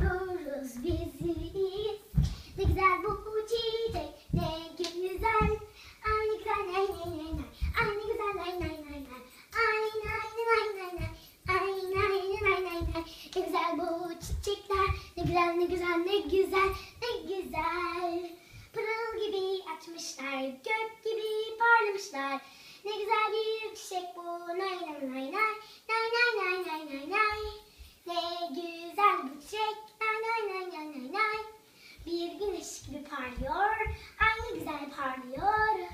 doldururuz biziz. Ne güzel bu çiçek, ne güzel. Ay ne güzel, nay nay nay nay. Ay ne güzel, nay nay nay nay. Ay nay nay nay nay. Ay nay nay nay nay. Ne güzel bu çiçekler, ne güzel, ne güzel, ne güzel, ne güzel. Pırıl gibi açmışlar, gök gibi parlamışlar. Ne güzel bir çiçek bu, nay nay nay nay. Nay nay nay nay nay nay. Ne güzel bu çiçek, nay nay nay nay nay nay. Bir güneş gibi parlıyor, ay ne güzel parlıyor.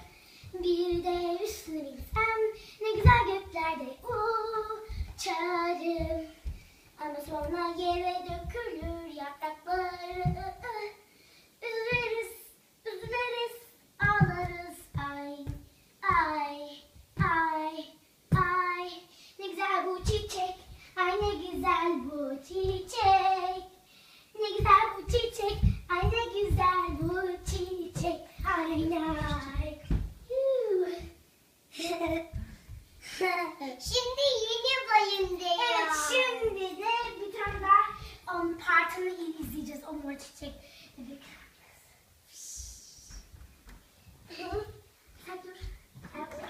Bir de üstüne bilsem, ne güzel göklerde uçarım. Ama sonra yere dökülür yaprakları. Üzülürüz, üzülürüz, ağlarız. Ay, ay, ay, ay. Ne güzel bu çiçek, ay ne güzel bu çiçek. Ne güzel bu çiçek, ay ne güzel bu çiçek. Ay, ay. Şimdi yeni bayındayım. Evet şimdi de bir tane um, partını izleyeceğiz o mor çiçek. Hı? Sen dur. Dur.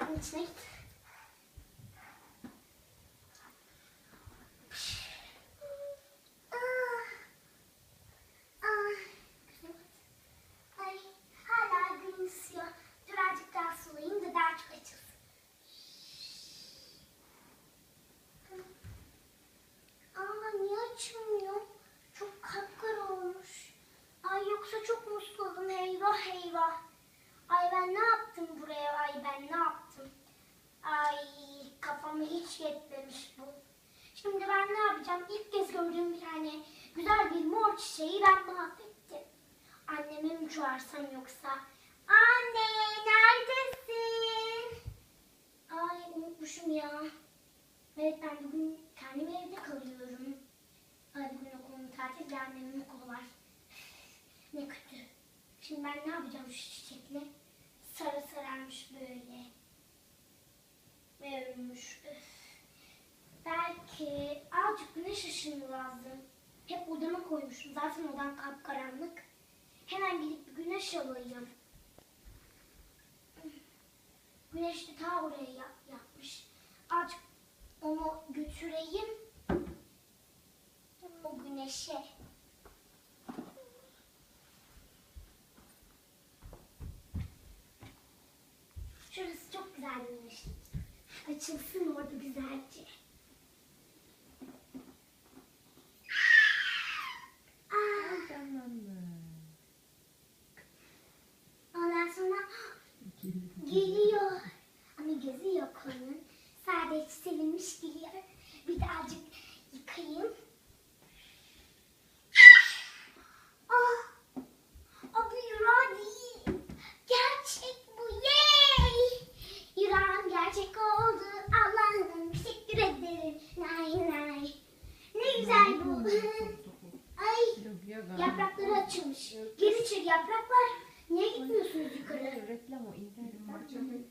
Bunun içine git. Ay ben ne yaptım buraya? Ay ben ne yaptım? Ay kafamı hiç yetmemiş bu. Şimdi ben ne yapacağım? İlk kez gördüğüm bir tane güzel bir mor çiçeği ben mahvettim. Anneme mi çağırsam yoksa? Anne neredesin? Ay unutmuşum ya. Evet ben bugün kendim evde kalıyorum. Ay bugün okulum tatil ve annemin okulu var. ne kötü. Şimdi ben ne yapacağım şu çiçekle? Sarı sararmış böyle. Ve ölmüş. Üf. Belki azıcık güneş ışını lazım. Hep odama koymuşum. Zaten odam kapkaranlık. Hemen gidip bir güneş alayım. Güneş de ta oraya yap- yapmış. Azıcık onu götüreyim. O güneşe. Şurası çok güzel bir güneş. Açılsın orada güzelce. Ondan sonra geliyor. Ama gözü yok onun. Sadece silinmiş geliyor. Bir de azıcık yıkayayım. Ah! O bir yılan değil. Gerçek bu. Yay! Yılan gerçek oldu. Allah'ım teşekkür ederim. Nay nay. Ne güzel bu. Ay yaprakları açılmış. Geri çek yapraklar. Niye gitmiyorsunuz yukarı? Reklam o internet.